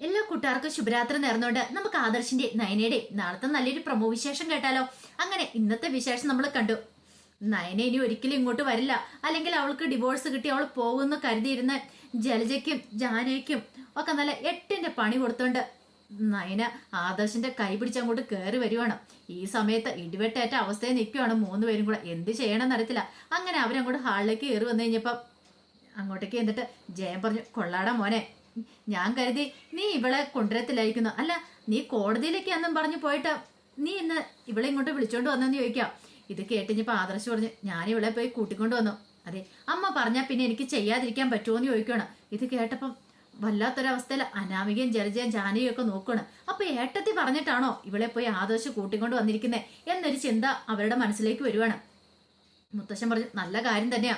എല്ലാ കൂട്ടുകാർക്കും ശുഭരാത്രി നേർന്നുകൊണ്ട് നമുക്ക് ആദർശിന്റെ നയനയുടെ നാളത്തെ നല്ലൊരു പ്രമോ വിശേഷം കേട്ടാലോ? അങ്ങനെ ഇന്നത്തെ വിശേഷം നമ്മൾ കണ്ടു. നയന ഇനി ഒരിക്കലും ഇങ്ങോട്ട് വരില്ല. അല്ലെങ്കിൽ അവൾക്ക് ഡിവോഴ്സ് കിട്ടി അവൾ പോകുമെന്ന് കരുതിയിരുന്ന ജലജയ്ക്കും ജാനയ്ക്കും ഒക്കെ നല്ല എട്ടിന്റെ പണി കൊടുത്തോണ്ട് നയന ആദർശിന്റെ കൈ പിടിച്ച് അങ്ങോട്ട് കയറി വരുവാണ്. ഈ സമയത്ത് ഇടിവെട്ടേറ്റ അവസ്ഥയിൽ നിൽക്കുവാണ് മൂന്ന് പേരും കൂടെ. എന്ത് ചെയ്യണമെന്ന് അറിയത്തില്ല. അങ്ങനെ അവരങ്ങോട്ട് ഹാളിലേക്ക് കയറി വന്നു കഴിഞ്ഞപ്പം അങ്ങോട്ടേക്ക് എന്നിട്ട് ജയം പറഞ്ഞു കൊള്ളാടാ മോനെ. ഞാൻ കരുതി നീ ഇവളെ കൊണ്ടുവരത്തില്ലായിരിക്കുന്നു അല്ല നീ കോടതിയിലേക്ക് എന്നും പറഞ്ഞു പോയിട്ട് നീ ഇന്ന് ഇവളെ ഇങ്ങോട്ട് വിളിച്ചോണ്ട് വന്നെന്ന് ചോദിക്കാം. ഇത് കേട്ടിഞ്ഞപ്പോ ആദർശ് പറഞ്ഞു ഞാൻ ഇവളെ പോയി കൂട്ടിക്കൊണ്ട് വന്നു. അതെ അമ്മ പറഞ്ഞാൽ പിന്നെ എനിക്ക് ചെയ്യാതിരിക്കാൻ പറ്റുമോ എന്ന് ചോദിക്കണം. ഇത് കേട്ടപ്പം വല്ലാത്തൊരവസ്ഥയിൽ അനാമികയും ജലജയും ജാനയും ഒക്കെ നോക്കണം. അപ്പൊ ഏട്ടത്തി പറഞ്ഞിട്ടാണോ ഇവളെ പോയി ആദർശ് കൂട്ടിക്കൊണ്ട് വന്നിരിക്കുന്നത് എന്നൊരു ചിന്ത അവരുടെ മനസ്സിലേക്ക് വരുവാണ്. മുത്തശ്ശൻ പറഞ്ഞു നല്ല കാര്യം തന്നെയാ.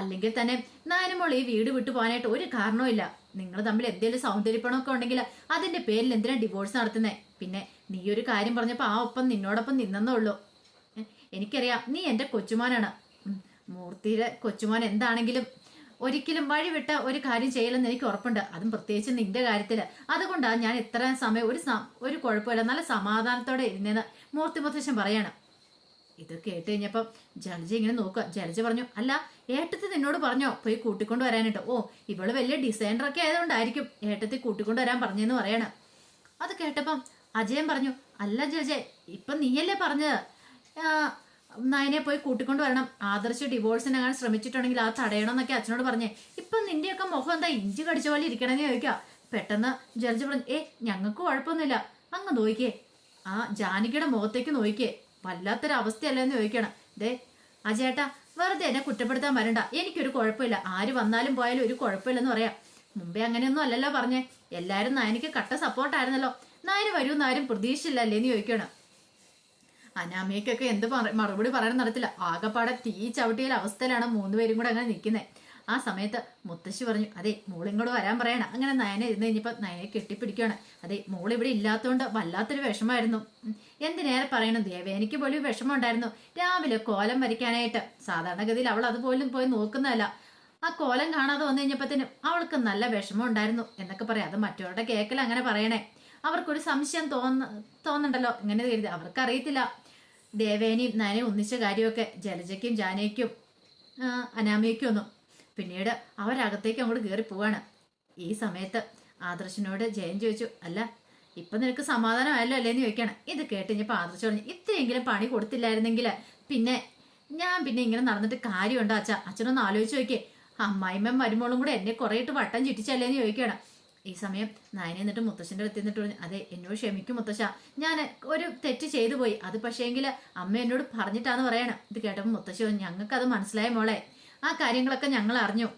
അല്ലെങ്കിൽ തന്നെ നായനമോൾ ഈ വീട് വിട്ടു പോകാനായിട്ട് ഒരു കാരണവും ഇല്ല. നിങ്ങൾ തമ്മിൽ എന്തെങ്കിലും സൗന്ദര്യപ്പണമൊക്കെ ഉണ്ടെങ്കിൽ അതിന്റെ പേരിൽ എന്തിനാണ് ഡിവോഴ്സ് നടത്തുന്നത് പിന്നെ നീ ഒരു കാര്യം പറഞ്ഞപ്പോൾ ആ ഒപ്പം നിന്നോടൊപ്പം നിന്നെന്നേ ഉള്ളൂ. എനിക്കറിയാം നീ എന്റെ കൊച്ചുമോനാണ്. മൂർത്തിയുടെ കൊച്ചുമോൻ എന്താണെങ്കിലും ഒരിക്കലും വഴിവിട്ട ഒരു കാര്യം ചെയ്യില്ലെന്ന് എനിക്ക് ഉറപ്പുണ്ട്. അതും പ്രത്യേകിച്ച് നിന്റെ കാര്യത്തിൽ അതുകൊണ്ടാണ് ഞാൻ ഇത്രയും സമയം ഒരു ഒരു കുഴപ്പമില്ല. നല്ല സമാധാനത്തോടെ ഇരുന്നേന്ന് മൂർത്തി മുത്തശ്ശൻ പറയാണ്. ഇത് കേട്ട് കഴിഞ്ഞപ്പം ജലജ ഇങ്ങനെ നോക്കുക. ജലജ പറഞ്ഞു അല്ല ഏട്ടത്തി നിന്നോട് പറഞ്ഞോ പോയി കൂട്ടിക്കൊണ്ട് വരാനിട്ടോ ഓ ഇവൾ വലിയ ഡിസൈനറൊക്കെ ആയതുകൊണ്ടായിരിക്കും ഏട്ടത്തി കൂട്ടിക്കൊണ്ട് വരാൻ പറഞ്ഞെന്ന് പറയണം. അത് കേട്ടപ്പം അജയൻ പറഞ്ഞു അല്ല ജലജെ ഇപ്പൊ നീയല്ലേ പറഞ്ഞത്? നയനെ പോയി കൂട്ടിക്കൊണ്ട് വരണം. ആദർശ് ഡിവോഴ്സിനെങ്ങാൻ ശ്രമിച്ചിട്ടുണ്ടെങ്കിൽ ആ തടയണമെന്നൊക്കെ അച്ഛനോട് പറഞ്ഞേ. ഇപ്പൊ നിന്റെയൊക്കെ മുഖം എന്താ ഇഞ്ചി കടിച്ച പോലെ ഇരിക്കണമെന്ന് ചോദിക്കാം. പെട്ടെന്ന് ജലജ പറഞ്ഞു ഏ ഞങ്ങൾക്ക് കുഴപ്പമൊന്നുമില്ല. അങ്ങ് നോക്കിയേ ആ ജാനകിയുടെ മുഖത്തേക്ക് നോക്കിക്കേ വല്ലാത്തൊരവസ്ഥയല്ലേ എന്ന് ചോദിക്കണം. ദേ ചേട്ടാ വെറുതെ എന്നെ കുറ്റപ്പെടുത്താൻ വരണ്ട. എനിക്കൊരു കുഴപ്പമില്ല. ആര് വന്നാലും പോയാലും ഒരു കുഴപ്പമില്ലെന്ന് പറയാം. മുമ്പേ അങ്ങനെയൊന്നും അല്ലല്ലോ പറഞ്ഞേ. എല്ലാരും നായനിക്ക് കട്ട സപ്പോർട്ടായിരുന്നല്ലോ നായന് വരുമെന്ന് ആരും പ്രതീക്ഷയില്ലല്ലേ എന്ന് ചോദിക്കണം. അനാമയ്ക്കൊക്കെ എന്ത് മറുപടി പറയാൻ നടത്തില്ല. ആകെപ്പാടെ തീ ചവിട്ടിയ അവസ്ഥയിലാണ് മൂന്നുപേരും കൂടെ അങ്ങനെ നിൽക്കുന്നത് ആ സമയത്ത് മുത്തശ്ശി പറഞ്ഞു അതെ മോളിങ്ങോട് വരാൻ പറയണം. അങ്ങനെ നയന ഇരുന്ന് കഴിഞ്ഞപ്പോൾ നയനെ കെട്ടിപ്പിടിക്കുകയാണ് അതെ മോൾ ഇവിടെ ഇല്ലാത്തതുകൊണ്ട് വല്ലാത്തൊരു വിഷമമായിരുന്നു. എന്തിനേറെ പറയണം ദേവ? എനിക്ക് പോലും വിഷമം ഉണ്ടായിരുന്നു രാവിലെ കോലം വരയ്ക്കാനായിട്ട്. സാധാരണഗതിയിൽ അവൾ അതുപോലും പോയി നോക്കുന്നതല്ല. ആ കോലം കാണാതെ വന്നു കഴിഞ്ഞപ്പോഴത്തേനും അവൾക്ക് നല്ല വിഷമം ഉണ്ടായിരുന്നു എന്നൊക്കെ പറയാം. അത് മറ്റവരുടെ കേക്കൽ അങ്ങനെ പറയണേ. അവർക്കൊരു സംശയം തോന്ന തോന്നണ്ടല്ലോ ഇങ്ങനെ കരുതി. അവർക്കറിയത്തില്ല. ദേവേനയും നനയും ഒന്നിച്ച കാര്യമൊക്കെ ജലജയ്ക്കും ജാനയ്ക്കും അനാമയ്ക്കും ഒന്നും. പിന്നീട് അവരകത്തേക്ക് അങ്ങോട്ട് കയറി പോവാണ്. ഈ സമയത്ത് ആദർശിനോട് ജയൻ ചോദിച്ചു അല്ല ഇപ്പൊ നിനക്ക് സമാധാനമായല്ലോ അല്ലേന്ന് ചോദിക്കാണ് ഇത് കേട്ട് കഴിഞ്ഞപ്പോൾ ആദർശ് പറഞ്ഞു ഇത്രയെങ്കിലും പണി കൊടുത്തില്ലായിരുന്നെങ്കിൽ പിന്നെ ഞാൻ പിന്നെ ഇങ്ങനെ നടന്നിട്ട് കാര്യമുണ്ടോ അച്ഛ? അച്ഛനൊന്ന് ആലോചിച്ച് നോക്കിയേ. അമ്മായിമ്മയും മരുമോളും കൂടെ എന്നെ കുറേ വട്ടം ചുറ്റിച്ചല്ലേന്ന് ചോദിക്കണം ഈ സമയം നയനെ എന്നിട്ട് മുത്തശ്ശന്റെ അടുത്ത് നിന്നിട്ട് പറഞ്ഞു അതെ എന്നോട് ക്ഷമിക്കും മുത്തശ്ശ. ഞാൻ ഒരു തെറ്റ് ചെയ്തു പോയി. അത് പക്ഷേങ്കിൽ അമ്മ എന്നോട് പറഞ്ഞിട്ടാന്ന് പറയണം. ഇത് കേട്ടപ്പോൾ മുത്തശ്ശി ഞങ്ങൾക്കത് മനസ്സിലായ മോളെ. ആ കാര്യങ്ങളൊക്കെ ഞങ്ങൾ അറിഞ്ഞു.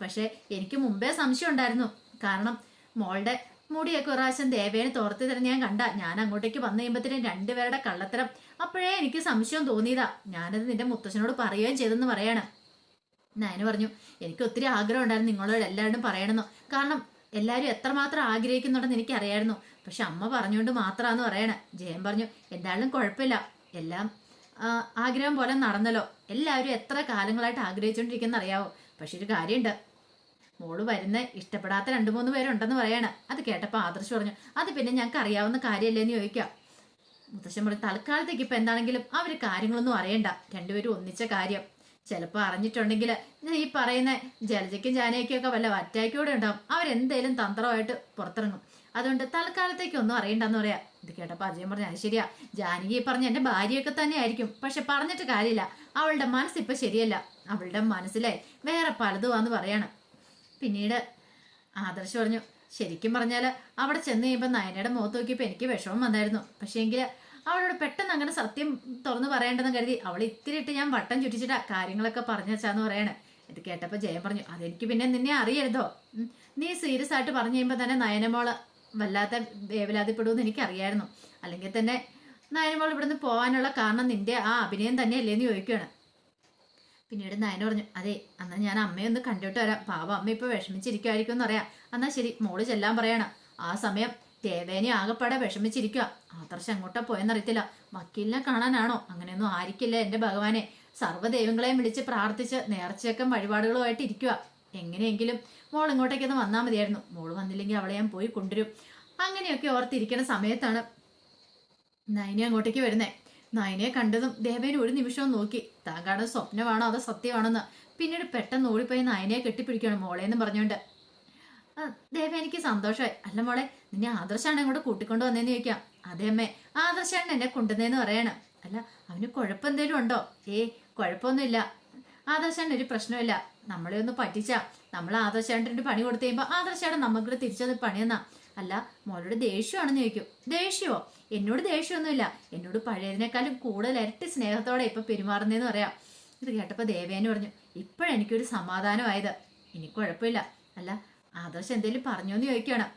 പക്ഷേ എനിക്ക് മുമ്പേ സംശയം ഉണ്ടായിരുന്നു. കാരണം മോളുടെ മുടിയൊക്കെ ഒരു പ്രാവശ്യം ദേവേനെ തോർത്തി തരുന്ന ഞാൻ കണ്ട. ഞാൻ അങ്ങോട്ടേക്ക് വന്നു കഴിയുമ്പത്തേനും രണ്ടുപേരുടെ കള്ളത്തരം. അപ്പോഴേ എനിക്ക് സംശയം തോന്നിയതാ. ഞാനത് നിന്റെ മുത്തശ്ശനോട് പറയുകയും ചെയ്തെന്ന് പറയാണ്. നയന് പറഞ്ഞു എനിക്ക് ഒത്തിരി ആഗ്രഹം ഉണ്ടായിരുന്നു നിങ്ങളോട് എല്ലാവരും പറയണമെന്ന്. കാരണം എല്ലാവരും എത്രമാത്രം ആഗ്രഹിക്കുന്നുണ്ടെന്ന് എനിക്കറിയായിരുന്നു. പക്ഷെ അമ്മ പറഞ്ഞുകൊണ്ട് മാത്രമാണെന്ന് പറയണേ. ജയൻ പറഞ്ഞു എന്തായാലും കുഴപ്പമില്ല. എല്ലാം ആഗ്രഹം പോലെ നടന്നല്ലോ. എല്ലാവരും എത്ര കാലങ്ങളായിട്ട് ആഗ്രഹിച്ചുകൊണ്ടിരിക്കുന്ന അറിയാവോ? പക്ഷെ ഒരു കാര്യമുണ്ട് മോൾ വരുന്ന ഇഷ്ടപ്പെടാത്ത രണ്ട് മൂന്ന് പേരുണ്ടെന്ന് പറയാണ്. അത് കേട്ടപ്പോൾ ആദർശ് പറഞ്ഞു അത് പിന്നെ ഞങ്ങൾക്ക് അറിയാവുന്ന കാര്യമല്ലേ എന്ന് ചോദിക്കാം. മുത്തശ്ശൻ പറഞ്ഞു തൽക്കാലത്തേക്ക് ഇപ്പം എന്താണെങ്കിലും അവർ കാര്യങ്ങളൊന്നും അറിയണ്ട. രണ്ടുപേരും ഒന്നിച്ച കാര്യം. ചിലപ്പോൾ അറിഞ്ഞിട്ടുണ്ടെങ്കിൽ ഈ പറയുന്ന ജലജയ്ക്കും ജാനയ്ക്കും ഒക്കെ വല്ല അറ്റാക്കൂടെ ഉണ്ടാവും. അവരെന്തേലും തന്ത്രമായിട്ട് പുറത്തിറങ്ങും. അതുകൊണ്ട് തൽക്കാലത്തേക്കൊന്നും അറിയണ്ടെന്ന് പറയാം. ഇത് കേട്ടപ്പോൾ അജയൻ പറഞ്ഞു അത് ശരിയാ. ജാനകി പറഞ്ഞ എന്റെ ഭാര്യയൊക്കെ തന്നെ ആയിരിക്കും പക്ഷെ പറഞ്ഞിട്ട് കാര്യമില്ല. അവളുടെ മനസ്സിപ്പോ ശരിയല്ല. അവളുടെ മനസ്സിലെ വേറെ പലതുമാന്ന് പറയാണ്. പിന്നീട് ആദർശ് പറഞ്ഞു ശരിക്കും പറഞ്ഞാൽ അവിടെ ചെന്ന് കഴിയുമ്പോൾ നയനയുടെ മുഖത്ത് നോക്കിയപ്പോൾ എനിക്ക് വിഷമം വന്നായിരുന്നു. പക്ഷേ എങ്കിൽ അവളോട് പെട്ടെന്ന് അങ്ങനെ സത്യം തുറന്നു പറയേണ്ടെന്ന് കരുതി അവൾ ഇത്തിരി ഇട്ട് ഞാൻ വട്ടം ചുറ്റിച്ചിട്ടാ കാര്യങ്ങളൊക്കെ പറഞ്ഞു വെച്ചാന്ന് പറയണേ. ഇത് കേട്ടപ്പോൾ ജയം പറഞ്ഞു അതെനിക്ക് പിന്നെ നിന്നെ അറിയരുതോ. നീ സീരിയസ് ആയിട്ട് പറഞ്ഞു കഴിയുമ്പോൾ തന്നെ നയനമോൾ വല്ലാത്ത വേവലാതിപ്പെടുമെന്ന് എനിക്കറിയായിരുന്നു. അല്ലെങ്കിൽ തന്നെ നയനമോൾ ഇവിടുന്ന് പോകാനുള്ള കാരണം നിന്റെ ആ അഭിനയം തന്നെയല്ലേന്ന് ചോദിക്കുകയാണ്. പിന്നീട് നയന പറഞ്ഞു അതെ അന്നാ ഞാൻ അമ്മയെ ഒന്ന് കണ്ടിട്ട് വരാം. പാവ അമ്മ ഇപ്പൊ വിഷമിച്ചിരിക്കുമായിരിക്കും എന്ന് പറയാം എന്നാ ശരി മോൾ ചെല്ലാൻ പറയണം. ആ സമയം ദേവേനെ ആകെപ്പാടെ വിഷമിച്ചിരിക്കുക. ആദർശം അങ്ങോട്ടാ പോയെന്നറിയത്തില്ല. വക്കീലിനെ കാണാനാണോ? അങ്ങനെയൊന്നും ആയിരിക്കില്ല എന്റെ ഭഗവാനെ. സർവദൈവങ്ങളെയും വിളിച്ച് പ്രാർത്ഥിച്ച് നേർച്ചയൊക്കെ വഴിപാടുകളുമായിട്ട് ഇരിക്കുക. എങ്ങനെയെങ്കിലും മോൾ ഇങ്ങോട്ടേക്കൊന്ന് വന്നാൽ മതിയായിരുന്നു. മോൾ വന്നില്ലെങ്കിൽ അവളെ ഞാൻ പോയി കൊണ്ടുവരും. അങ്ങനെയൊക്കെ ഓർത്തിരിക്കുന്ന സമയത്താണ് നയനെ അങ്ങോട്ടേക്ക് വരുന്നേ. നൈനയെ കണ്ടതും ദേവേനെ ഒരു നിമിഷവും നോക്കി. താൻ കാണുന്ന സ്വപ്നമാണോ അതോ സത്യമാണെന്ന്. പിന്നീട് പെട്ടെന്ന് ഓടിപ്പോയി നൈനയെ മോളെ മോളേന്ന് പറഞ്ഞുകൊണ്ട്. ദേവ എനിക്ക് സന്തോഷമായി. അല്ല മോളെ നിന്നെ ആദർശാണ് ഇങ്ങോട്ട് കൂട്ടിക്കൊണ്ട് വന്നേന്ന് ചോദിക്കാം. അതെ അമ്മേ ആദർശാണ് എന്നെ കൊണ്ടുവന്നേന്ന് പറയണം. അല്ല അവന് കുഴപ്പം എന്തേലും ഉണ്ടോ? ഏയ് കുഴപ്പമൊന്നുമില്ല. ആദർശാണ് ഒരു പ്രശ്നമില്ല നമ്മളെ ഒന്ന് പറ്റിച്ച. നമ്മൾ ആദർശേട്ടന്റെ പണി കൊടുത്തു കഴിയുമ്പോൾ ആദർശേട്ടൻ നമുക്ക് തിരിച്ചത് പണിയെന്നാ. അല്ല മോളോട് ദേഷ്യമാണെന്ന് ചോദിക്കും. ദേഷ്യമോ? എന്നോട് ദേഷ്യമൊന്നുമില്ല. എന്നോട് പഴയതിനേക്കാളും കൂടുതൽ ഇരട്ടി സ്നേഹത്തോടെ ഇപ്പം പെരുമാറുന്നതെന്ന് പറയാം. ഇത് കേട്ടപ്പോൾ ദേവേന് പറഞ്ഞു ഇപ്പോഴെനിക്കൊരു സമാധാനമായത്. ഇനി കുഴപ്പമില്ല. അല്ല ആദർശ് എന്തേലും പറഞ്ഞോന്ന് ചോദിക്കണം.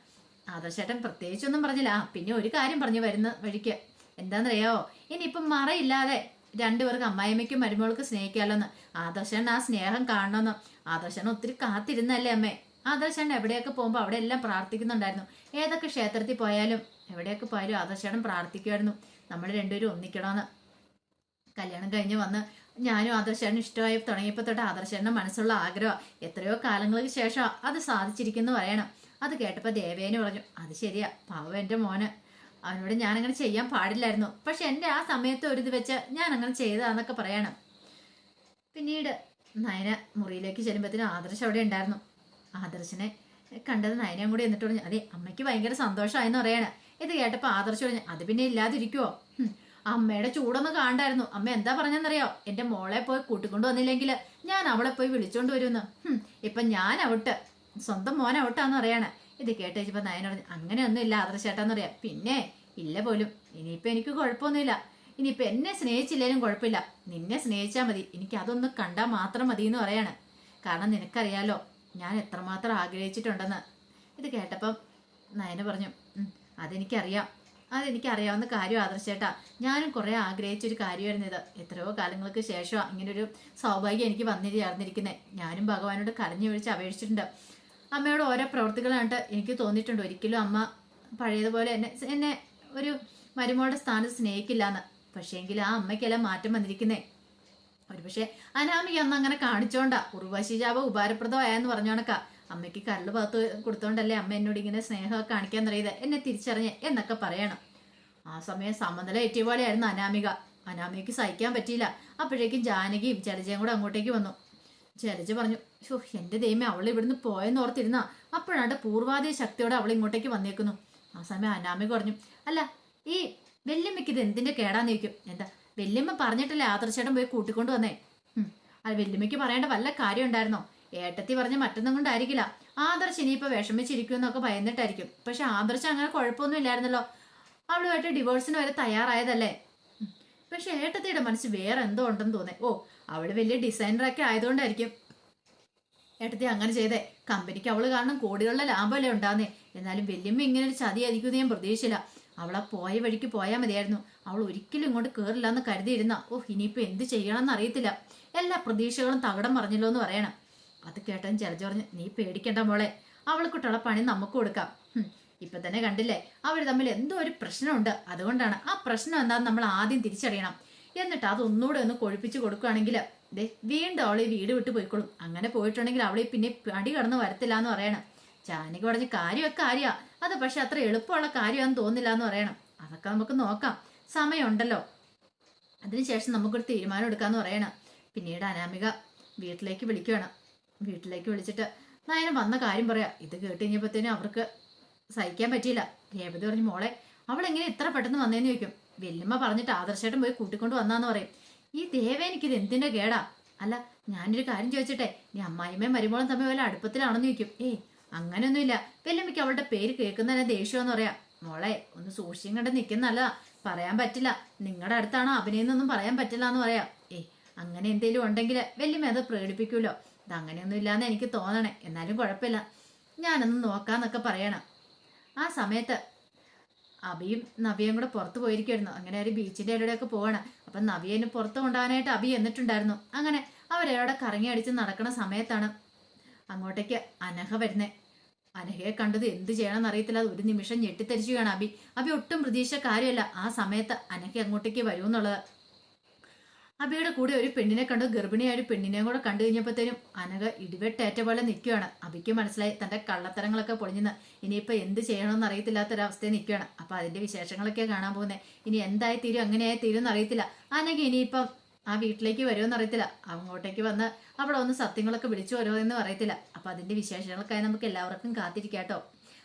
ആദർശേട്ടൻ പ്രത്യേകിച്ചൊന്നും പറഞ്ഞില്ല. ആ പിന്നെ ഒരു കാര്യം പറഞ്ഞു വരുന്ന വഴിക്ക്. എന്താണെന്നറിയാവോ ഇനിയിപ്പം മറയില്ലാതെ രണ്ടുപേർക്ക് അമ്മായിമ്മയ്ക്കും മരുമകൾക്ക് സ്നേഹിക്കാലോന്ന്. ആദർശൻ ആ സ്നേഹം കാണണമെന്ന് ആദർശൻ ഒത്തിരി കാത്തിരുന്നല്ലേ അമ്മേ? ആദർശൻ എവിടെയൊക്കെ പോകുമ്പോൾ അവിടെ എല്ലാം പ്രാർത്ഥിക്കുന്നുണ്ടായിരുന്നു. ഏതൊക്കെ ക്ഷേത്രത്തിൽ പോയാലും എവിടെയൊക്കെ പോയാലും ആദർശനും പ്രാർത്ഥിക്കുമായിരുന്നു. നമ്മൾ രണ്ടുപേരും ഒന്നിക്കണമെന്ന് കല്യാണം കഴിഞ്ഞ് വന്ന് ഞാനും ആദർശേട്ടന് ഇഷ്ടമായി തുടങ്ങിയപ്പോൾ തൊട്ട് ആദർശേട്ടന്റെ മനസ്സുള്ള ആഗ്രഹം. എത്രയോ കാലങ്ങൾക്ക് ശേഷം അത് സാധിച്ചിരിക്കുന്നു പറയണം. അത് കേട്ടപ്പോൾ ദേവേനു പറഞ്ഞു അത് ശരിയാ പാവ എന്റെ മോന്. അവനോട് അങ്ങനെ ചെയ്യാൻ പാടില്ലായിരുന്നു. പക്ഷെ എന്റെ ആ സമയത്ത് ഒരു ഇത് വെച്ച് ഞാൻ അങ്ങനെ ചെയ്തതാന്നൊക്കെ പറയണം. പിന്നീട് നയന മുറിയിലേക്ക് ചെല്ലുമ്പോഴത്തേനും ആദർശ് അവിടെ ഉണ്ടായിരുന്നു. ആദർശനെ കണ്ടത് നയനയും കൂടി എന്നിട്ട് പറഞ്ഞു അതെ അമ്മയ്ക്ക് ഭയങ്കര സന്തോഷമായെന്ന് പറയാണ്. ഇത് കേട്ടപ്പോൾ ആദർശ് പറഞ്ഞു അത് പിന്നെ ഇല്ലാതിരിക്കുവോ? അമ്മയുടെ ചൂടൊന്ന് കാണണ്ടായിരുന്നു. അമ്മ എന്താ പറഞ്ഞെന്നറിയോ എന്റെ മോളെ പോയി കൂട്ടിക്കൊണ്ടു വന്നില്ലെങ്കിൽ ഞാൻ അവളെ പോയി വിളിച്ചോണ്ട് വരുമെന്ന്. ഇപ്പം ഞാൻ ഔട്ട്. സ്വന്തം മോൻ ഔട്ടാന്ന് പറയണേ. ഇത് കേട്ടേച്ചപ്പോ നയൻ പറഞ്ഞു അങ്ങനെയൊന്നും ഇല്ല ആദർശേട്ടാന്ന് പറയാം പിന്നെ ഇല്ല പോലും. ഇനിയിപ്പോ എനിക്ക് കുഴപ്പമൊന്നുമില്ല. ഇനിയിപ്പോ എന്നെ സ്നേഹിച്ചില്ലേലും കുഴപ്പമില്ല. നിന്നെ സ്നേഹിച്ചാൽ മതി. എനിക്ക് അതൊന്ന് കണ്ടാൽ മാത്രം മതി എന്ന് പറയാണ്. കാരണം നിനക്കറിയാലോ ഞാൻ എത്രമാത്രം ആഗ്രഹിച്ചിട്ടുണ്ടെന്ന്. ഇത് കേട്ടപ്പം നയന പറഞ്ഞു "ഉം, അതെനിക്കറിയാം. അതെനിക്കറിയാവുന്ന കാര്യം ആദർശേട്ടാ. ഞാനും കുറേ ആഗ്രഹിച്ചൊരു കാര്യമായിരുന്നു ഇത്. എത്രയോ കാലങ്ങൾക്ക് ശേഷം ഒരു സൗഭാഗ്യം എനിക്ക് വന്നു ചേർന്നിരിക്കുന്നത് ഞാനും ഭഗവാനോട് കരഞ്ഞു വിളിച്ച് അപേക്ഷിച്ചിട്ടുണ്ട്. അമ്മയോട് ഓരോ പ്രവർത്തികളായിട്ട് എനിക്ക് തോന്നിയിട്ടുണ്ട്. ഒരിക്കലും അമ്മ പഴയതുപോലെ എന്നെ എന്നെ ഒരു മരുമോളുടെ സ്ഥാനത്ത് സ്നേഹിക്കില്ല എന്ന് പക്ഷേങ്കിൽ ആ അമ്മയ്ക്കെല്ലാം മാറ്റം വന്നിരിക്കുന്നേ. ഒരു ഒരുപക്ഷെ അനാമിക അന്ന് അങ്ങനെ കാണിച്ചോണ്ടാ. ഉർവശി ജാപ ഉപകാരപ്രദമായെന്ന് പറഞ്ഞോണക്ക. അമ്മയ്ക്ക് കരൾ പകത്ത് കൊടുത്തോണ്ടല്ലേ അമ്മ എന്നോട് ഇങ്ങനെ സ്നേഹമൊക്കെ കാണിക്കാൻ അറിയത് എന്നെ തിരിച്ചറിഞ്ഞ് എന്നൊക്കെ പറയണം. ആ സമയം സമനില ഏറ്റിയ പോലെയായിരുന്നു അനാമിക. അനാമികയ്ക്ക് സഹിക്കാൻ പറ്റിയില്ല. അപ്പോഴേക്കും ജാനകിയും ജലജയും കൂടെ അങ്ങോട്ടേക്ക് വന്നു. ജലജ പറഞ്ഞു ഷോ എന്റെ ദൈവമേ അവൾ ഇവിടുന്ന് പോയെന്ന് ഓർത്തിരുന്ന. അപ്പോഴാണ്ട് പൂർവാധിക ശക്തിയോടെ അവൾ ഇങ്ങോട്ടേക്ക് വന്നേക്കുന്നു. ആ സമയം അനാമി പറഞ്ഞു അല്ല ഈ വെല്ലുമ്മയ്ക്ക് ഇത് എന്തിന്റെ കേടാന്ന് ചോദിക്കും. എന്താ വെല്ലുമ്മ പറഞ്ഞിട്ടല്ലേ ആദർശേട്ടൻ പോയി കൂട്ടിക്കൊണ്ട് വന്നേ. അത് വെല്ലുമ്മയ്ക്ക് പറയേണ്ട വല്ല കാര്യം ഉണ്ടായിരുന്നോ? ഏട്ടത്തി പറഞ്ഞ മറ്റൊന്നും കൊണ്ടായിരിക്കില്ല. ആദർശ് ഇനിയിപ്പോ വിഷമിച്ചിരിക്കുമെന്നൊക്കെ ഭയന്നിട്ടായിരിക്കും. പക്ഷെ ആദർശ് അങ്ങനെ കുഴപ്പമൊന്നും ഇല്ലായിരുന്നല്ലോ. അവളുമായിട്ട് ഡിവോഴ്സിന് വരെ തയ്യാറായതല്ലേ. പക്ഷെ ഏട്ടത്തിയുടെ മനസ്സ് വേറെ എന്തോ ഉണ്ടെന്ന് തോന്നേ ഓ അവൾ വലിയ ഡിസൈനറൊക്കെ ആയതുകൊണ്ടായിരിക്കും. ഏട്ടത്തി അങ്ങനെ ചെയ്തേ. കമ്പനിക്ക് അവൾ കാരണം കോടികളുടെ ലാഭമല്ലേ ഉണ്ടാകുന്നേ എന്നാലും വല്യമ്മ ഇങ്ങനെ ഒരു ചതി അധിക്കുമെന്ന് ഞാൻ പ്രതീക്ഷിച്ചില്ല. അവളെ പോയ വഴിക്ക് പോയാൽ മതിയായിരുന്നു. അവൾ ഒരിക്കലും ഇങ്ങോട്ട് കയറില്ല എന്ന് കരുതിയിരുന്ന. ഓ ഇനിയിപ്പോ എന്ത് ചെയ്യണമെന്ന് അറിയത്തില്ല. എല്ലാ പ്രതീക്ഷകളും തകടം പറഞ്ഞല്ലോ എന്ന് പറയണം. അത് കേട്ടൻ ജലജ പറഞ്ഞു നീ പേടിക്കണ്ട മോളെ. അവൾക്കിട്ടുള്ള പണി നമുക്ക് കൊടുക്കാം. ഇപ്പൊ തന്നെ കണ്ടില്ലേ? അവർ തമ്മിൽ എന്തോ ഒരു പ്രശ്നമുണ്ട്. അതുകൊണ്ടാണ് ആ പ്രശ്നം എന്താണെന്ന് നമ്മൾ ആദ്യം തിരിച്ചറിയണം. എന്നിട്ട് അതൊന്നുകൂടെ ഒന്ന് കൊഴിപ്പിച്ച് കൊടുക്കുകയാണെങ്കിൽ ദേ വീണ്ടും അവളെ വീട് വിട്ട് പോയിക്കോളും. അങ്ങനെ പോയിട്ടുണ്ടെങ്കിൽ അവളെ പിന്നെ അടി കടന്ന് വരത്തില്ല എന്ന് പറയണം. ജാനകി പറഞ്ഞ കാര്യമൊക്കെ കാര്യമാ അത് പക്ഷെ അത്ര എളുപ്പമുള്ള കാര്യമാണെന്ന് തോന്നില്ല എന്ന് പറയണം. അതൊക്കെ നമുക്ക് നോക്കാം. സമയമുണ്ടല്ലോ. അതിനുശേഷം നമുക്കൊരു തീരുമാനം എടുക്കാന്ന് പറയണം. പിന്നീട് അനാമിക വീട്ടിലേക്ക് വിളിക്കുകയാണ് വീട്ടിലേക്ക് വിളിച്ചിട്ട് നയനം വന്ന കാര്യം പറയാം. ഇത് കേട്ട് കഴിഞ്ഞപ്പോഴത്തേനും അവർക്ക് സഹിക്കാൻ പറ്റിയില്ല. രേവതി പറഞ്ഞു മോളെ അവൾ എങ്ങനെ ഇത്ര പെട്ടെന്ന് വന്നേന്ന് ചോദിക്കും. വെല്ലുമ്മ പറഞ്ഞിട്ട് ആദർശേട്ടൻ പോയി കൂട്ടിക്കൊണ്ട് വന്നാന്ന് പറയും. ഈ ദേവേനിക്ക് ഇത് എന്തിന്റെ കേടാ? അല്ല ഞാനൊരു കാര്യം ചോദിച്ചിട്ടെ നീ അമ്മായിമ്മയും മരുമോളും തമ്മിൽ വല്ല അടുപ്പത്തിലാണെന്ന് ചോദിക്കും. ഏ അങ്ങനെയൊന്നുമില്ല. വെല്ലമ്മയ്ക്ക് അവളുടെ പേര് കേൾക്കുന്നതിനെ ദേഷ്യമെന്ന് പറയാ. മോളെ ഒന്ന് സൂക്ഷിച്ചും കണ്ട് നിൽക്കുന്നല്ല പറയാൻ പറ്റില്ല. നിങ്ങളുടെ അടുത്താണോ അഭിനയെന്നൊന്നും പറയാൻ പറ്റില്ല എന്ന് പറയാം. ഏ അങ്ങനെ എന്തെങ്കിലും ഉണ്ടെങ്കിൽ വെല്ലുമ്മ അത് പ്രകടിപ്പിക്കുമല്ലോ. ഇത് അങ്ങനെയൊന്നും ഇല്ലാന്ന് എനിക്ക് തോന്നണേ. എന്നാലും കുഴപ്പമില്ല. ഞാനൊന്ന് നോക്കാന്നൊക്കെ പറയണം. ആ സമയത്ത് അബിയും നവിയും കൂടെ പുറത്ത് പോയിരിക്കുമായിരുന്നു അങ്ങനെ ഒരു ബീച്ചിന്റെ ഇടയിലൊക്കെ പോവാണ്. അപ്പം നവിയന് പുറത്ത് കൊണ്ടുപോകാനായിട്ട് അബി എന്നിട്ടുണ്ടായിരുന്നു. അങ്ങനെ അവരവിടെ കറങ്ങി അടിച്ച് നടക്കുന്ന സമയത്താണ് അങ്ങോട്ടേക്ക് അനഹ വരുന്നേ. അനഹയെ കണ്ടത് എന്ത് ചെയ്യണമെന്ന് അറിയത്തില്ല. അത് ഒരു നിമിഷം ഞെട്ടിത്തരിച്ചുകയാണ് അബി. അബി ഒട്ടും പ്രതീക്ഷ കാര്യമല്ല. ആ സമയത്ത് അനഹ അങ്ങോട്ടേക്ക് വരുമെന്നുള്ളത്. അബിയുടെ കൂടെ ഒരു പെണ്ണിനെ കണ്ടു. ഗർഭിണിയായ ഒരു പെണ്ണിനെയും കൂടെ കണ്ടു കഴിഞ്ഞപ്പോഴത്തേനും അനഘ ഇടിവെട്ടേറ്റ പോലെ നിൽക്കുകയാണ് അബിക്ക് മനസ്സിലായി തന്റെ കള്ളത്തരങ്ങളൊക്കെ പൊളിഞ്ഞെന്ന്. ഇനിയിപ്പോൾ എന്ത് ചെയ്യണമെന്ന് അറിയത്തില്ലാത്തൊരവസ്ഥയിൽ നിൽക്കുകയാണ് അപ്പൊ അതിന്റെ വിശേഷങ്ങളൊക്കെ കാണാൻ പോകുന്നത് ഇനി എന്തായി തീരും അങ്ങനെയായി തീരും എന്ന് അറിയത്തില്ല. അനഘ ഇനിയിപ്പം ആ വീട്ടിലേക്ക് വരുമെന്ന് അറിയത്തില്ല. അങ്ങോട്ടേക്ക് വന്ന് അവിടെ ഒന്ന് സത്യങ്ങളൊക്കെ വിളിച്ചു വരുമോ എന്ന് അറിയത്തില്ല. അപ്പൊ അതിന്റെ വിശേഷങ്ങൾക്കായി നമുക്ക് എല്ലാവർക്കും കാത്തിരിക്കാട്ടോ